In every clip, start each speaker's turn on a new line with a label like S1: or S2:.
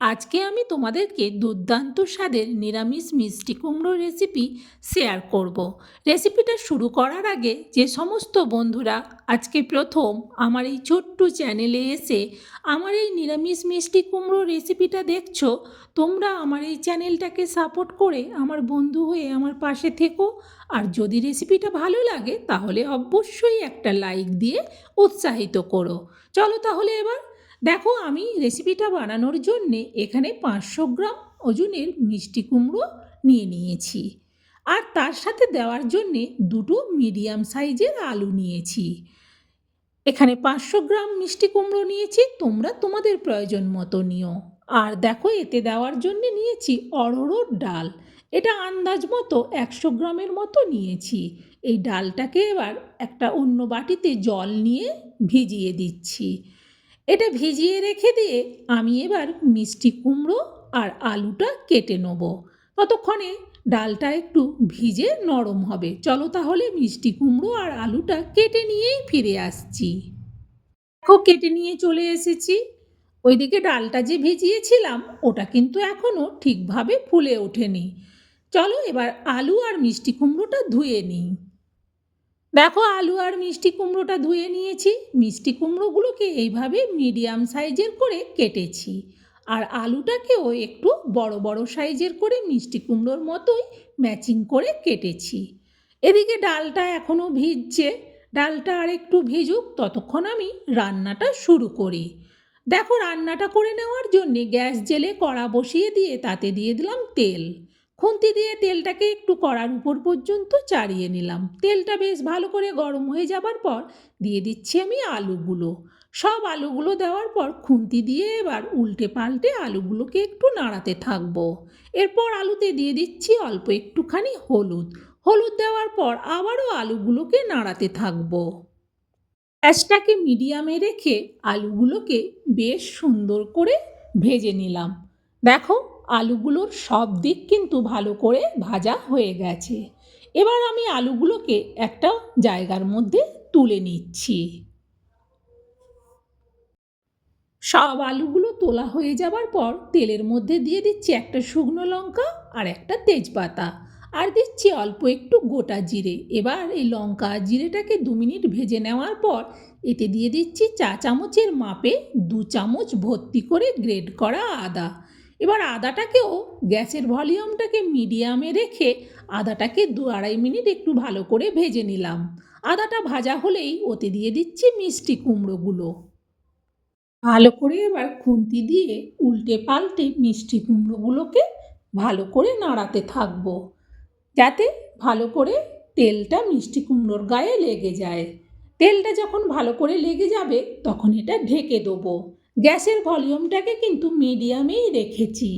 S1: আজকে আমি তোমাদেরকে দুর্দান্ত স্বাদের নিরামিষ মিষ্টি কুমড়ো রেসিপি শেয়ার করব। রেসিপিটা শুরু করার আগে যে সমস্ত বন্ধুরা আজকে প্রথম আমার এই ছোট্ট চ্যানেলে এসে আমার এই নিরামিষ মিষ্টি কুমড়ো রেসিপিটা দেখছ, তোমরা আমার এই চ্যানেলটাকে সাপোর্ট করে আমার বন্ধু হয়ে আমার পাশে থেকো আর যদি রেসিপিটা ভালো লাগে তাহলে অবশ্যই একটা লাইক দিয়ে উৎসাহিত করো চলো তাহলে এবার দেখো, আমি রেসিপিটা বানানোর জন্যে এখানে পাঁচশো গ্রাম ওজনের মিষ্টি কুমড়ো নিয়ে নিয়েছি। আর তার সাথে দেওয়ার জন্যে দুটো মিডিয়াম সাইজের আলু নিয়েছি। এখানে পাঁচশো গ্রাম মিষ্টি কুমড়ো নিয়েছি, তোমরা তোমাদের প্রয়োজন মতো নিও। আর দেখো, এতে দেওয়ার জন্য নিয়েছি অড়ড়োর ডাল। এটা আন্দাজ মতো একশো গ্রামের মতো নিয়েছি। এই ডালটাকে এবার একটা অন্য বাটিতে জল নিয়ে ভিজিয়ে দিচ্ছি। এটা ভিজিয়ে রেখে দিয়ে আমি এবার মিষ্টি কুমড়ো আর আলুটা কেটে নেব। ততক্ষণে ডালটা একটু ভিজে নরম হবে। চলো তাহলে মিষ্টি কুমড়ো আর আলুটা কেটে নিয়েই ফিরে আসছি। দেখো, কেটে নিয়ে চলে এসেছি। ওইদিকে ডালটা যে ভিজিয়েছিলাম, ওটা কিন্তু এখনও ঠিকভাবে ফুলে ওঠেনি। চলো এবার আলু আর মিষ্টি কুমড়োটা ধুয়ে নিই। দেখো আলু আর মিষ্টি কুমড়োটা ধুয়ে নিয়েছি। মিষ্টি কুমড়োগুলোকে এইভাবে মিডিয়াম সাইজের করে কেটেছি। আর আলুটাকেও একটু বড় বড় সাইজের করে মিষ্টি কুমড়োর মতোই ম্যাচিং করে কেটেছি। এদিকে ডালটা এখনও ভিজছে। ডালটা আর একটু ভিজুক, ততক্ষণ আমি রান্নাটা শুরু করি। দেখো রান্নাটা করে নেওয়ার জন্যে গ্যাস জেলে কড়া বসিয়ে দিয়ে তাতে দিয়ে দিলাম তেল। খুন্তি দিয়ে তেলটাকে একটু কড়ার উপর পর্যন্ত চাড়িয়ে নিলাম। তেলটা বেশ ভালো করে গরম হয়ে যাবার পর দিয়ে দিচ্ছি আমি আলুগুলো। সব আলুগুলো দেওয়ার পর খুন্তি দিয়ে এবার উল্টে পাল্টে আলুগুলোকে একটু নাড়াতে থাকব। এরপর আলুতে দিয়ে দিচ্ছি অল্প একটুখানি হলুদ। হলুদ দেওয়ার পর আবারও আলুগুলোকে নাড়াতে থাকব। গ্যাসটাকে মিডিয়ামে রেখে আলুগুলোকে বেশ সুন্দর করে ভেজে নিলাম। দেখো আলুগুলোর সব দিক কিন্তু ভালো করে ভাজা হয়ে গেছে। এবার আমি আলুগুলোকে একটা জায়গার মধ্যে তুলে নিচ্ছি। সব আলুগুলো তোলা হয়ে যাবার পর তেলের মধ্যে দিয়ে দিচ্ছি একটা শুকনো লঙ্কা আর একটা তেজপাতা। আর দিচ্ছি অল্প একটু গোটা জিরে। এবার এই লঙ্কা জিরেটাকে দু মিনিট ভেজে নেওয়ার পর এতে দিয়ে দিচ্ছি চা চামচের মাপে দু চামচ ভর্তি করে গ্রেড করা আদা। এবার আদাটাকেও গ্যাসের ভলিউমটাকে মিডিয়ামে রেখে আদাটাকে দু আড়াই মিনিট একটু ভালো করে ভেজে নিলাম। আদাটা ভাজা হলেই ওতে দিয়ে দিচ্ছি মিষ্টি কুমড়োগুলো। ভালো করে এবার খুন্তি দিয়ে উল্টে পাল্টে মিষ্টি কুমড়োগুলোকে ভালো করে নাড়াতে থাকব, যাতে ভালো করে তেলটা মিষ্টি কুমড়োর গায়ে লেগে যায়। তেলটা যখন ভালো করে লেগে যাবে, তখন এটা ঢেকে দেবো। গ্যাসের ভলিউমটাকে কিন্তু মিডিয়ামেই রেখেছি।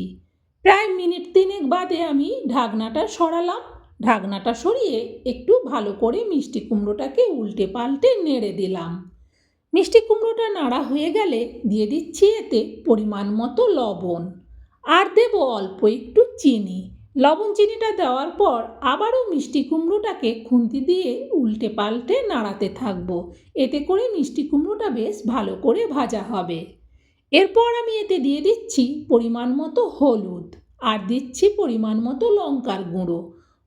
S1: প্রায় মিনিট তিনেক বাদে আমি ঢাকনাটা সরালাম। ঢাকনাটা সরিয়ে একটু ভালো করে মিষ্টি কুমড়োটাকে উল্টে পাল্টে নেড়ে দিলাম। মিষ্টি কুমড়োটা নাড়া হয়ে গেলে দিয়ে দিচ্ছি এতে পরিমাণ মতো লবণ। আর দেব অল্প একটু চিনি। লবণ চিনিটা দেওয়ার পর আবারও মিষ্টি কুমড়োটাকে খুন্তি দিয়ে উল্টে পাল্টে নাড়াতে থাকব। এতে করে মিষ্টি কুমড়োটা বেশ ভালো করে ভাজা হবে। এরপর আমি এতে দিয়ে দিচ্ছি পরিমাণ মতো হলুদ, আর দিচ্ছি পরিমাণ মতো লঙ্কার গুঁড়ো।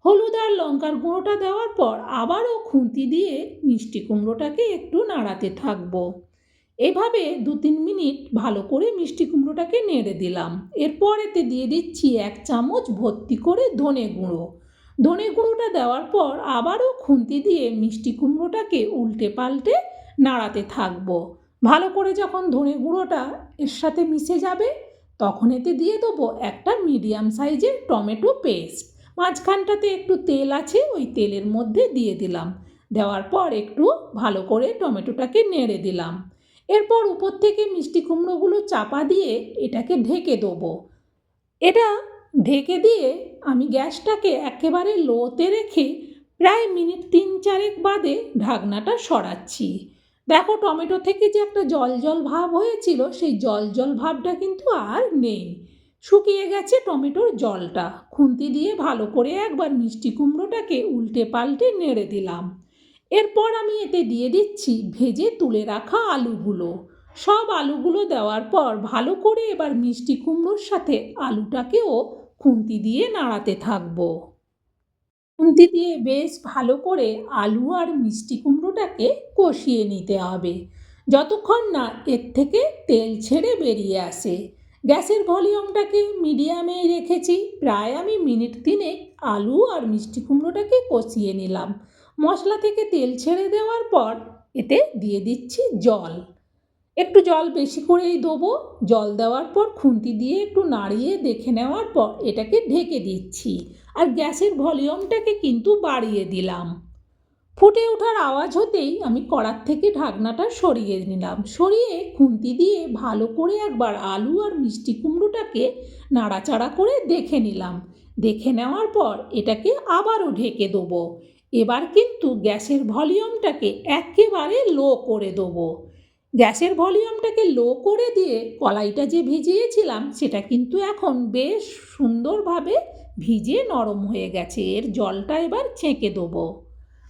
S1: হলুদ আর লঙ্কার গুঁড়োটা দেওয়ার পর আবারও খুন্তি দিয়ে মিষ্টি কুমড়োটাকে একটু নাড়াতে থাকব। এভাবে দু তিন মিনিট ভালো করে মিষ্টি কুমড়োটাকে নেড়ে দিলাম। এরপর এতে দিয়ে দিচ্ছি এক চামচ ভর্তি করে ধনে গুঁড়ো। ধনে গুঁড়োটা দেওয়ার পর আবারও খুন্তি দিয়ে মিষ্টি কুমড়োটাকে উল্টে পাল্টে নাড়াতে থাকব। ভালো করে যখন ধনে গুঁড়োটা এর সাথে মিশে যাবে, তখন এতে দিয়ে দেবো একটা মিডিয়াম সাইজের টমেটো পেস্ট। মাঝখানটাতে একটু তেল আছে, ওই তেলের মধ্যে দিয়ে দিলাম। দেওয়ার পর একটু ভালো করে টমেটোটাকে নেড়ে দিলাম। এরপর উপর থেকে মিষ্টি কুমড়োগুলো চাপা দিয়ে এটাকে ঢেকে দেবো। এটা ঢেকে দিয়ে আমি গ্যাসটাকে একেবারে লোতে রেখে প্রায় মিনিট তিন চারেক বাদে ঢাকনাটা সরাচ্ছি। দেখো, টমেটো থেকে যে একটা জল জল ভাব হয়েছিল, সেই জল জল ভাবটা কিন্তু আর নেই। শুকিয়ে গেছে টমেটোর জলটা। খুন্তি দিয়ে ভালো করে একবার মিষ্টি কুমড়োটাকে উল্টে পাল্টে নেড়ে দিলাম। এরপর আমি এতে দিয়ে দিচ্ছি ভেজে তুলে রাখা আলুগুলো। সব আলুগুলো দেওয়ার পর ভালো করে এবার মিষ্টি কুমড়োর সাথে আলুটাকেও খুন্তি দিয়ে নাড়াতে থাকব। খুন্তি দিয়ে বেশ ভালো করে আলু আর মিষ্টি কুমড়োটাকে কষিয়ে নিতে হবে। যতক্ষণ না এর থেকে তেল ছেড়ে বেরিয়ে আসে। গ্যাসের ভলিউমটাকে মিডিয়ামেই রেখেছি। প্রায় আমি মিনিট তিনেক আলু আর মিষ্টি কুমড়োটাকে কষিয়ে নিলাম। মশলা থেকে তেল ছেড়ে দেওয়ার পর এতে দিয়ে দিচ্ছি জল। একটু জল বেশি করেই দেবো। জল দেওয়ার পর খুন্তি দিয়ে একটু নাড়িয়ে দেখে নেওয়ার পর এটাকে ঢেকে দিচ্ছি। আর গ্যাসের ভলিউমটাকে কিন্তু বাড়িয়ে দিলাম। ফুটে ওঠার আওয়াজ হতেই আমি কড়ার থেকে ঢাকনাটা সরিয়ে নিলাম। সরিয়ে খুন্তি দিয়ে ভালো করে একবার আলু আর মিষ্টি কুমড়োটাকে নাড়াচাড়া করে দেখে নিলাম। দেখে নেওয়ার পর এটাকে আবারও ঢেকে দেবো। এবার কিন্তু গ্যাসের ভলিউমটাকে একেবারে লো করে দেবো। গ্যাসের ভলিউমটাকে লো করে দিয়ে কলাইটা যে ভিজিয়েছিলাম, সেটা কিন্তু এখন বেশ সুন্দরভাবে ভিজে নরম হয়ে গেছে, এর জলটা এবার ছেঁকে দেবো।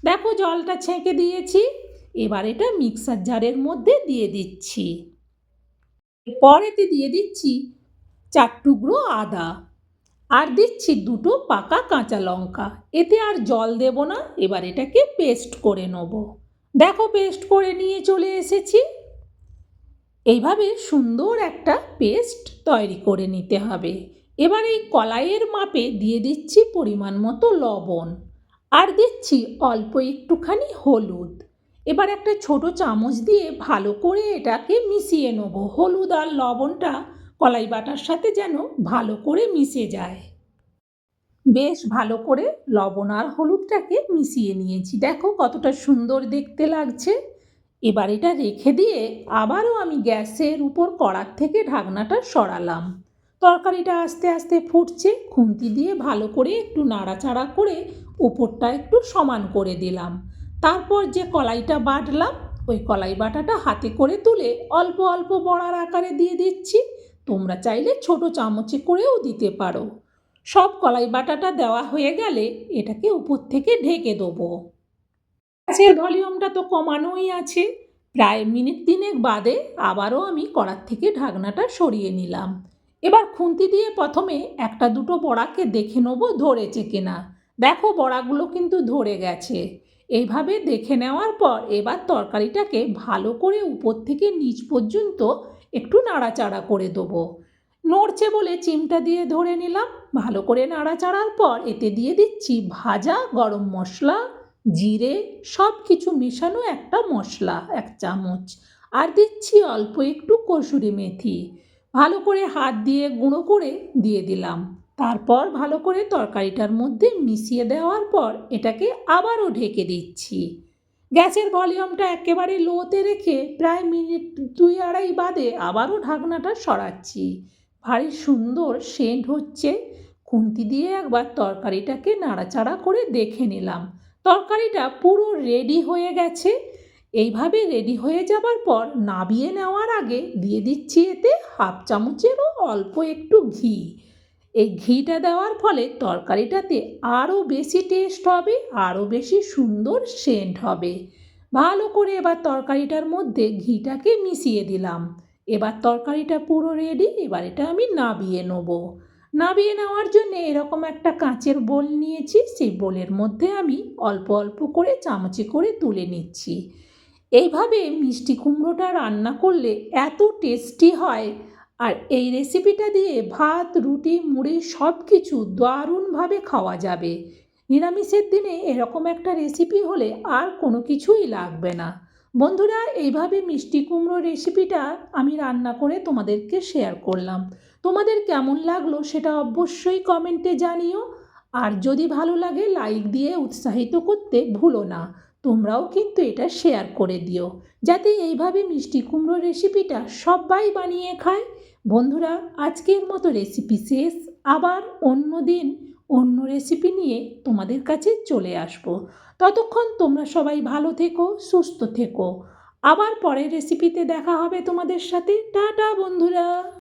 S1: দেখো জলটা ছেঁকে দিয়েছি, এবার এটা মিক্সার জারের মধ্যে দিয়ে দিচ্ছি। এরপর এতে দিয়ে দিচ্ছি চার টুকরো আদা, আর দিচ্ছি দুটো পাকা কাঁচা লঙ্কা। এতে আর জল দেব না, এবার এটাকে পেস্ট করে নেব। দেখো পেস্ট করে নিয়ে চলে এসেছি। এইভাবে সুন্দর একটা পেস্ট তৈরি করে নিতে হবে। এবার এই কলাইয়ের মাপে দিয়ে দিচ্ছি পরিমাণ মতো লবণ। আর দিচ্ছি অল্প একটুখানি হলুদ। এবার একটা ছোট চামচ দিয়ে ভালো করে এটাকে মিশিয়ে নেব। হলুদ আর লবণটা কলাই বাটার সাথে যেন ভালো করে মিশে যায়। বেশ ভালো করে লবণ আর হলুদটাকে মিশিয়ে নিয়েছি। দেখো কতটা সুন্দর দেখতে লাগছে। এবার এটা রেখে দিয়ে আবারও আমি গ্যাসের উপর কড়ার থেকে ঢাকনাটা সরালাম। তরকারিটা আস্তে আস্তে ফুটছে, খুন্তি দিয়ে ভালো করে একটু নাড়াচাড়া করে উপরটা একটু সমান করে দিলাম। তারপর যে কলাইটা বাটলাম, ওই কলাই বাটাটা হাতে করে তুলে অল্প অল্প বড়ার আকারে দিয়ে দিচ্ছি। তোমরা চাইলে ছোট চামচে করেও দিতে পারো। সব কলাই বাটাটা দেওয়া হয়ে গেলে এটাকে উপর থেকে ঢেকে দেবো। গ্যাসের ভলিউমটা তো কমানোই আছে। প্রায় মিনিট তিনেক বাদে আবারও আমি কড়ার থেকে ঢাকনাটা সরিয়ে নিলাম। এবার খুন্তি দিয়ে প্রথমে একটা দুটো বড়াকে দেখে নেব ধরেছে কিনা। দেখো বড়াগুলো কিন্তু ধরে গেছে। এইভাবে দেখে নেওয়ার পর এবার তরকারিটাকে ভালো করে উপর থেকে নিচ পর্যন্ত একটু নাড়াচাড়া করে দেবো। নড়ছে বলে চিমটা দিয়ে ধরে নিলাম। ভালো করে নাড়াচাড়ার পর এতে দিয়ে দিচ্ছি ভাজা গরম মশলা, জিরে সব কিছু মেশানো একটা মশলা, এক চামচ। আর দিচ্ছি অল্প একটু কসুরি মেথি। ভালো করে হাত দিয়ে গুঁড়ো করে দিয়ে দিলাম। তারপর ভালো করে তরকারিটার মধ্যে মিশিয়ে দেওয়ার পর এটাকে আবারও ঢেকে দিচ্ছি। গ্যাসের ভলিউমটা একেবারে লোতে রেখে প্রায় মিনিট দুই আড়াই বাদে আবারও ঢাকনাটা সরাচ্ছি। ভারী সুন্দর সেন্ট হচ্ছে। খুন্তি দিয়ে একবার তরকারিটাকে নাড়াচাড়া করে দেখে নিলাম। তরকারিটা পুরো রেডি হয়ে গেছে। এইভাবে রেডি হয়ে যাবার পর নাবিয়ে নেওয়ার আগে দিয়ে দিচ্ছি এতে হাফ চামচেরও অল্প একটু ঘি। এই ঘিটা দেওয়ার ফলে তরকারিটাতে আরও বেশি টেস্ট হবে, আরও বেশি সুন্দর সেন্ট হবে। ভালো করে এবার তরকারিটার মধ্যে ঘিটাকে মিশিয়ে দিলাম। এবার তরকারিটা পুরো রেডি, এবার এটা আমি নাবিয়ে নেব। নাবিয়ে নেওয়ার জন্য এরকম একটা কাঁচের বোল নিয়েছি, সেই বোলের মধ্যে আমি অল্প অল্প করে চামচে করে তুলে নিচ্ছি। এইভাবে মিষ্টি কুমড়োটা রান্না করলে এত টেস্টি হয়। আর এই রেসিপিটা দিয়ে ভাত, রুটি, মুড়ি সব কিছু দারুণভাবে খাওয়া যাবে। নিরামিষের দিনে এরকম একটা রেসিপি হলে আর কোনো কিছুই লাগবে না। বন্ধুরা, এইভাবে মিষ্টি কুমড়ো রেসিপিটা আমি রান্না করে তোমাদেরকে শেয়ার করলাম। তোমাদের কেমন লাগল সেটা অবশ্যই কমেন্টে জানিও। আর যদি ভালো লাগে লাইক দিয়ে উৎসাহিত করতে ভুলো না। তোমরাও কিন্তু এটা শেয়ার করে দিও। যাতে এইভাবে মিষ্টি কুমড়ো রেসিপিটা সবাই বানিয়ে খায়। বন্ধুরা, আজকের মতো রেসিপি শেষ। আবার অন্য দিন অন্য রেসিপি নিয়ে তোমাদের কাছে চলে আসব। ততক্ষণ তোমরা সবাই ভালো থেকো, সুস্থ থেকো। আবার পরের রেসিপিতে দেখা হবে তোমাদের সাথে। টাটা বন্ধু